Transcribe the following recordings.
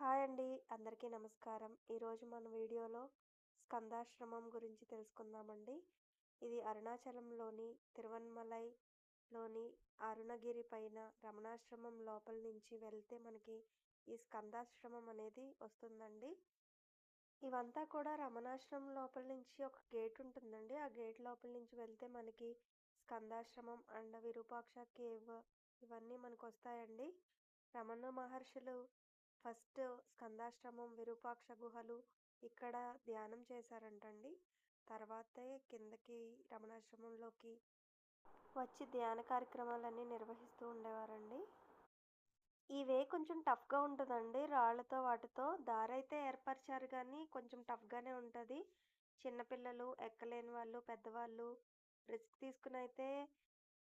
Hi అండి. అందరికీ నమస్కారం. ఈరోజు మన వీడియోలో స్కందాశ్రమం గురించి తెలుసుకుందామండి. ఇది అరుణాచలంలోని తిరువన్మలైలోని అరుణగిరి పైన రమణాశ్రమం లోపల నుంచి వెళ్తే మనకి ఈ స్కందాశ్రమం అనేది వస్తుందండి. ఇవంతా కూడా రమణాశ్రమం లోపల నుంచి ఒక గేట్ ఉంటుందండి. ఆ గేట్ లోపల నుంచి వెళ్తే మనకి స్కందాశ్రమం అండ్ విరూపాక్ష కేవ్ ఇవన్నీ మనకు వస్తాయండి రమణ మహర్షులు ఫస్ట్ స్కందాశ్రమం విరూపాక్ష గుహలు ఇక్కడ ధ్యానం చేశారంటండి. తర్వాతే కిందకి రమణాశ్రమంలోకి వచ్చి ధ్యాన కార్యక్రమాలన్నీ నిర్వహిస్తూ ఉండేవారండి. ఈ వే కొంచెం టఫ్గా ఉంటుందండి రాళ్ళతో వాటితో. దారి అయితే ఏర్పరిచారు కానీ కొంచెం టఫ్గానే ఉంటుంది. చిన్నపిల్లలు ఎక్కలేని వాళ్ళు పెద్దవాళ్ళు రిస్క్ తీసుకుని అయితే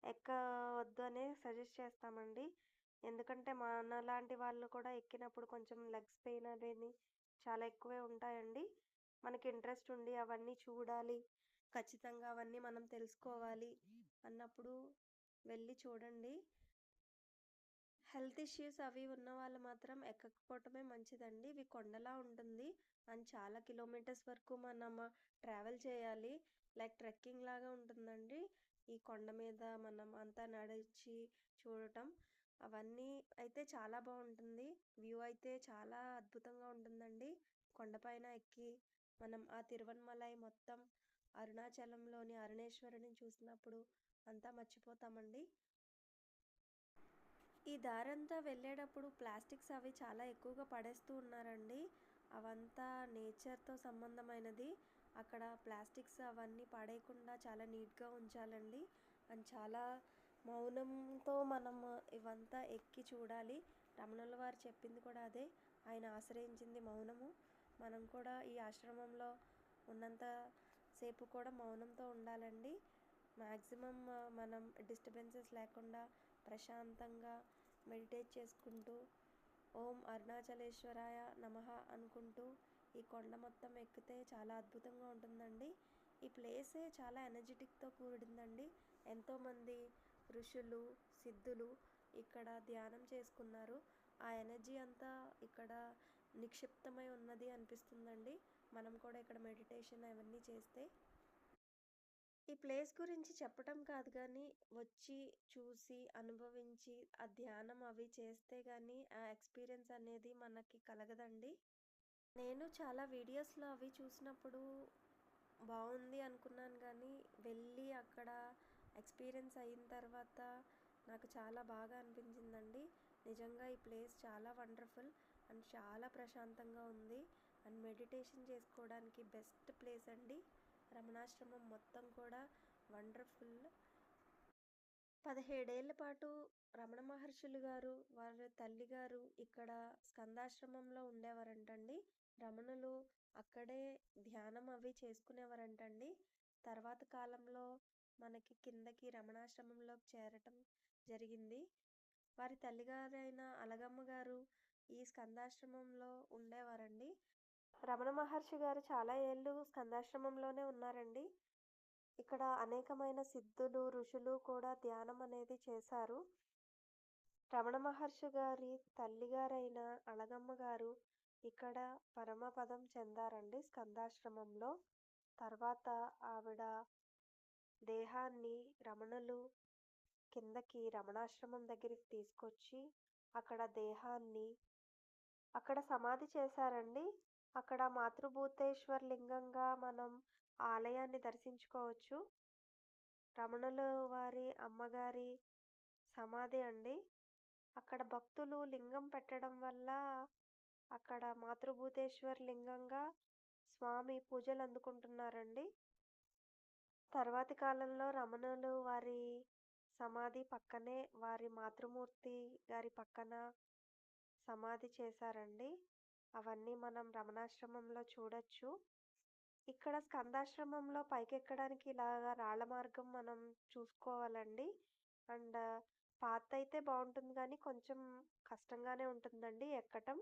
ఎక్కవద్దు అని సజెస్ట్ చేస్తామండి. ఎందుకంటే మనలాంటి వాళ్ళు కూడా ఎక్కినప్పుడు కొంచెం లెగ్స్ పెయిన్ అనేది చాలా ఎక్కువే ఉంటాయండి. మనకి ఇంట్రెస్ట్ ఉండి అవన్నీ చూడాలి. ఖచ్చితంగా అవన్నీ మనం తెలుసుకోవాలి అన్నప్పుడు వెళ్ళి చూడండి. హెల్త్ ఇష్యూస్ అవి ఉన్న వాళ్ళు మాత్రం ఎక్కకపోవటమే మంచిదండి. ఇవి కొండలా ఉంటుంది. అండ్ చాలా కిలోమీటర్స్ వరకు మనం ట్రావెల్ చేయాలి. లైక్ ట్రెక్కింగ్ లాగా ఉంటుందండి. ఈ కొండ మీద మనం అంతా నడిచి చూడటం. అవన్నీ అయితే చాలా బాగుంటుంది వ్యూ అయితే చాలా అద్భుతంగా ఉంటుందండి. కొండపైన ఎక్కి మనం ఆ తిరువన్మలై మొత్తం అరుణాచలంలోని అరుణేశ్వరుని చూసినప్పుడు అంతా మర్చిపోతామండి. ఈ దారంతా వెళ్ళేటప్పుడు ప్లాస్టిక్స్ అవి చాలా ఎక్కువగా పడేస్తూ ఉన్నారండి. అవంతా నేచర్తో సంబంధమైనది. అక్కడ ప్లాస్టిక్స్ అవన్నీ పడేయకుండా చాలా నీట్గా ఉంచాలండి. అండ్ చాలా మౌనంతో మనం ఇవంతా ఎక్కి చూడాలి. రమణుల వారు చెప్పింది కూడా అదే. ఆయన ఆశ్రయించింది మౌనము. మనం కూడా ఈ ఆశ్రమంలో ఉన్నంత సేపు కూడా మౌనంతో ఉండాలండి. మ్యాక్సిమం మనం డిస్టర్బెన్సెస్ లేకుండా ప్రశాంతంగా మెడిటేట్ చేసుకుంటూ ఓం అరుణాచలేశ్వరాయ నమః అనుకుంటూ ఈ కొండ మొత్తం ఎక్కితే చాలా అద్భుతంగా ఉంటుందండి. ఈ ప్లేసే చాలా ఎనర్జెటిక్తో కూడిందండి. ఎంతోమంది ఋషులు సిద్ధులు ఇక్కడ ధ్యానం చేసుకున్నారు. ఆ ఎనర్జీ అంతా ఇక్కడ నిక్షిప్తమై ఉన్నది అనిపిస్తుందండి. మనం కూడా ఇక్కడ మెడిటేషన్ అవన్నీ చేస్తే. ఈ ప్లేస్ గురించి చెప్పటం కాదు కానీ వచ్చి చూసి అనుభవించి ఆ ధ్యానం అవి చేస్తే కానీ ఆ ఎక్స్పీరియన్స్ అనేది మనకి కలగదండి. నేను చాలా వీడియోస్లో అవి చూసినప్పుడు బాగుంది అనుకున్నాను కానీ వెళ్ళి అక్కడ ఎక్స్పీరియన్స్ అయిన తర్వాత నాకు చాలా బాగా అనిపించిందండి. నిజంగా ఈ ప్లేస్ చాలా వండర్ఫుల్ అండ్ చాలా ప్రశాంతంగా ఉంది. అండ్ మెడిటేషన్ చేసుకోవడానికి బెస్ట్ ప్లేస్ అండి. రమణాశ్రమం మొత్తం కూడా వండర్ఫుల్. పదిహేడేళ్ళ పాటు రమణ మహర్షులు గారు వారి తల్లి గారు ఇక్కడ స్కందాశ్రమంలో ఉండేవారంటండి. రమణులు అక్కడే ధ్యానం అవి చేసుకునేవారంటండి. తర్వాత కాలంలో మనకి కిందకి రమణాశ్రమంలోకి చేరటం జరిగింది. వారి తల్లిగారైన అలగమ్మ గారు ఈ స్కందాశ్రమంలో ఉండేవారండి. రమణ మహర్షి గారు చాలా ఏళ్ళు స్కందాశ్రమంలోనే ఉన్నారండి. ఇక్కడ అనేకమైన సిద్ధులు ఋషులు కూడా ధ్యానం అనేది చేశారు. రమణ మహర్షి గారి తల్లిగారైన అలగమ్మ గారు ఇక్కడ పరమపదం చెందారండి స్కందాశ్రమంలో. తర్వాత ఆవిడ దేహాన్ని రమణులు కిందకి రమణాశ్రమం దగ్గరికి తీసుకొచ్చి అక్కడ దేహాన్ని అక్కడ సమాధి చేశారండి. అక్కడ మాతృభూతేశ్వర్ లింగంగా మనం ఆలయాన్ని దర్శించుకోవచ్చు. రమణుల వారి అమ్మగారి సమాధి అండి. అక్కడ భక్తులు లింగం పెట్టడం వల్ల అక్కడ మాతృభూతేశ్వర్ లింగంగా స్వామి పూజలు అందుకుంటున్నారండి. తర్వాతి కాలంలో రమణులు వారి సమాధి పక్కనే వారి మాతృమూర్తి గారి పక్కన సమాధి చేశారండి. అవన్నీ మనం రమణాశ్రమంలో చూడొచ్చు. ఇక్కడ స్కందాశ్రమంలో పైకెక్కడానికి ఇలాగా రాళ్ళ మార్గం మనం చూసుకోవాలండి. అండ్ పాత అయితే బాగుంటుంది కానీ కొంచెం కష్టంగానే ఉంటుందండి ఎక్కటం.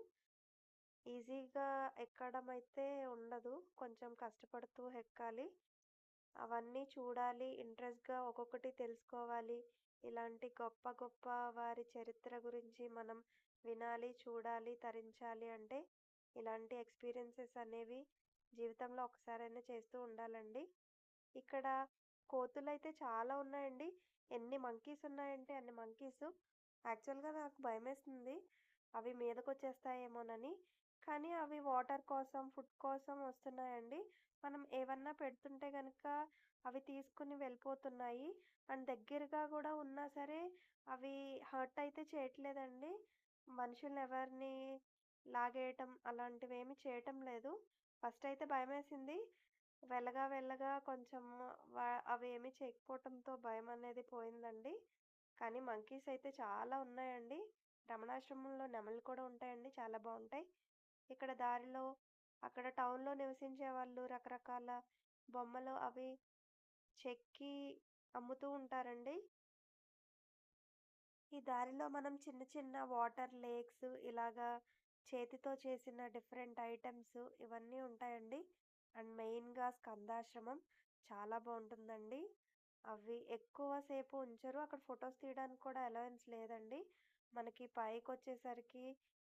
ఈజీగా ఎక్కడం అయితే ఉండదు. కొంచెం కష్టపడుతూ ఎక్కాలి. అవన్నీ చూడాలి ఇంట్రెస్ట్గా ఒక్కొక్కటి తెలుసుకోవాలి. ఇలాంటి గొప్ప గొప్ప వారి చరిత్ర గురించి మనం వినాలి చూడాలి తరించాలి అంటే ఇలాంటి ఎక్స్పీరియన్సెస్ అనేవి జీవితంలో ఒకసారైనా చేస్తూ ఉండాలండి. ఇక్కడ కోతులు అయితే చాలా ఉన్నాయండి. ఎన్ని మంకీస్ ఉన్నాయంటే అన్ని మంకీస్. యాక్చువల్గా నాకు భయమేస్తుంది. అవి మీదకు వచ్చేస్తాయేమోనని కానీ అవి వాటర్ కోసం ఫుడ్ కోసం వస్తున్నాయండి. మనం ఏమన్నా పెడుతుంటే కనుక అవి తీసుకుని వెళ్ళిపోతున్నాయి. అండ్ దగ్గరగా కూడా ఉన్నా సరే అవి హర్ట్ అయితే చేయట్లేదండి. మనుషులు ఎవరిని లాగేయటం అలాంటివి ఏమి చేయటం లేదు. ఫస్ట్ అయితే భయం వేసింది వెళ్ళగా వెళ్ళగా కొంచెం అవి ఏమి చేయకపోవటంతో భయం అనేది పోయిందండి. కానీ మంకీస్ అయితే చాలా ఉన్నాయండి. రమణాశ్రమంలో నెమలు కూడా ఉంటాయండి. చాలా బాగుంటాయి. ఇక్కడ దారిలో అక్కడ టౌన్లో నివసించే వాళ్ళు రకరకాల బొమ్మలు అవి చెక్కి అమ్ముతూ ఉంటారండి. ఈ దారిలో మనం చిన్న చిన్న వాటర్ లేక్స్ ఇలాగా చేతితో చేసిన డిఫరెంట్ ఐటమ్స్ ఇవన్నీ ఉంటాయండి. అండ్ మెయిన్గా స్కందాశ్రమం చాలా బాగుంటుందండి. అవి ఎక్కువసేపు ఉంచరు. అక్కడ ఫొటోస్ తీయడానికి కూడా అలవెన్స్ లేదండి. మనకి పైకి వచ్చేసరికి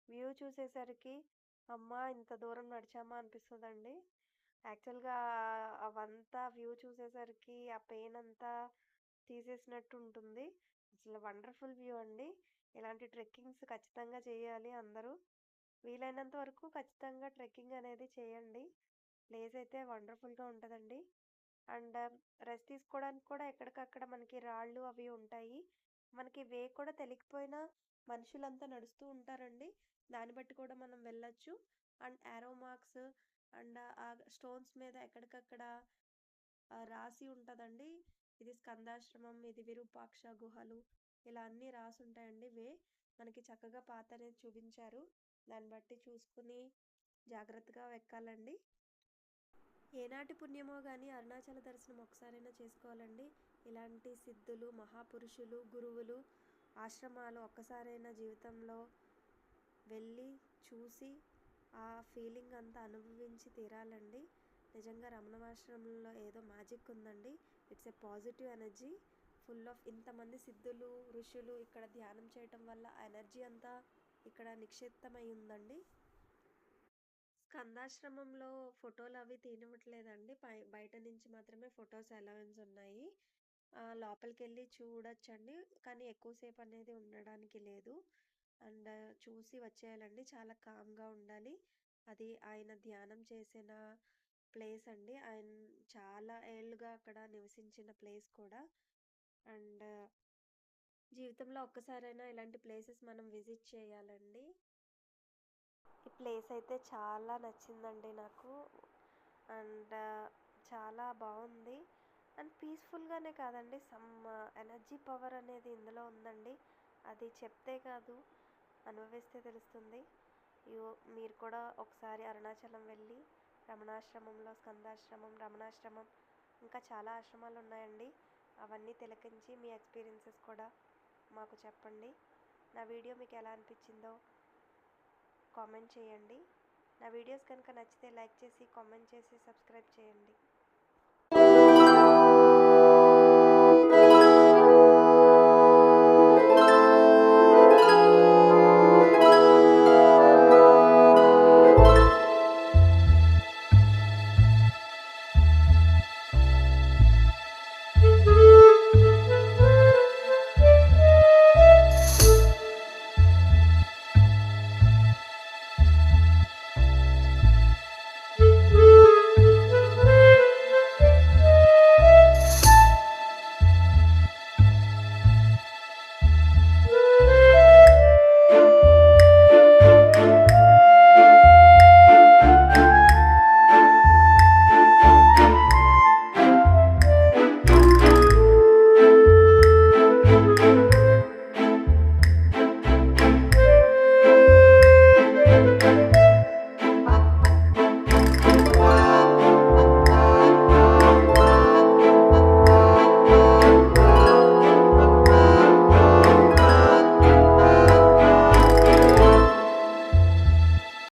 వ్యూ చూసేసరికి అమ్మ! ఇంత దూరం నడిచామా అనిపిస్తుందండి. యాక్చువల్గా అవంతా వ్యూ చూసేసరికి ఆ పెయిన్ అంతా తీసేసినట్టు ఉంటుంది. అసలు వండర్ఫుల్ వ్యూ అండి. ఇలాంటి ట్రెక్కింగ్స్ ఖచ్చితంగా చేయాలి అందరూ. వీలైనంత వరకు ఖచ్చితంగా ట్రెక్కింగ్ అనేది చేయండి. ప్లేస్ అయితే వండర్ఫుల్గా ఉంటుందండి. అండ్ రెస్ట్ తీసుకోవడానికి కూడా ఎక్కడికక్కడ మనకి రాళ్ళు అవి ఉంటాయి. మనకి వే కూడా తెలియకపోయినా మనుషులంతా నడుస్తూ ఉంటారండి. దాన్ని బట్టి కూడా మనం వెళ్ళొచ్చు. అండ్ యారో మార్క్స్ అండ్ ఆ స్టోన్స్ మీద ఎక్కడికక్కడ రాసి ఉంటుందండి. ఇది స్కందాశ్రమం ఇది విరూపాక్ష గుహలు ఇలా అన్నీ రాసి ఉంటాయండి వే. మనకి చక్కగా పాత అనేది చూపించారు. దాన్ని బట్టి చూసుకుని జాగ్రత్తగా ఎక్కాలండి ఏనాటి పుణ్యమో కానీ అరుణాచల దర్శనం ఒకసారైనా చేసుకోవాలండి. ఇలాంటి సిద్ధులు మహాపురుషులు గురువులు ఆశ్రమాలు ఒక్కసారైనా జీవితంలో వెళ్ళి చూసి ఆ ఫీలింగ్ అంతా అనుభవించి తీరాలండి. నిజంగా రమణాశ్రమంలో ఏదో మ్యాజిక్ ఉందండి. It's a positive energy full of ఇంతమంది సిద్ధులు ఋషులు ఇక్కడ ధ్యానం చేయటం వల్ల ఆ ఎనర్జీ అంతా ఇక్కడ నిక్షిప్తమై ఉందండి. స్కందాశ్రమంలో ఫోటోలు అవి తీనివ్వట్లేదండి పై బయట నుంచి మాత్రమే ఫొటోస్ అలవెన్స్ ఉన్నాయి. లోపలికి వెళ్ళి చూడొచ్చండి. కానీ ఎక్కువసేపు అనేది ఉండడానికి లేదు. అండ్ చూసి వచ్చేయాలండి. చాలా కామ్గా ఉండాలి. అది ఆయన ధ్యానం చేసిన ప్లేస్ అండి. ఆయన చాలా ఏళ్ళుగా అక్కడ నివసించిన ప్లేస్ కూడా. అండ్ జీవితంలో ఒక్కసారైనా ఇలాంటి ప్లేసెస్ మనం విజిట్ చేయాలండి. ఈ ప్లేస్ అయితే చాలా నచ్చిందండి నాకు. అండ్ చాలా బాగుంది. అండ్ పీస్ఫుల్గానే కాదండి. సమ్ ఎనర్జీ పవర్ అనేది ఇందులో ఉందండి. అది చెప్తే కాదు అనుభవిస్తే తెలుస్తుంది. యో మీరు కూడా ఒకసారి అరుణాచలం వెళ్ళి రమణాశ్రమంలో స్కందాశ్రమం రమణాశ్రమం ఇంకా చాలా ఆశ్రమాలు ఉన్నాయండి. అవన్నీ తిలకించి మీ ఎక్స్పీరియన్సెస్ కూడా మాకు చెప్పండి. నా వీడియో మీకు ఎలా అనిపించిందో కామెంట్ చేయండి. నా వీడియోస్ కనుక నచ్చితే లైక్ చేసి కామెంట్ చేసి సబ్స్క్రైబ్ చేయండి.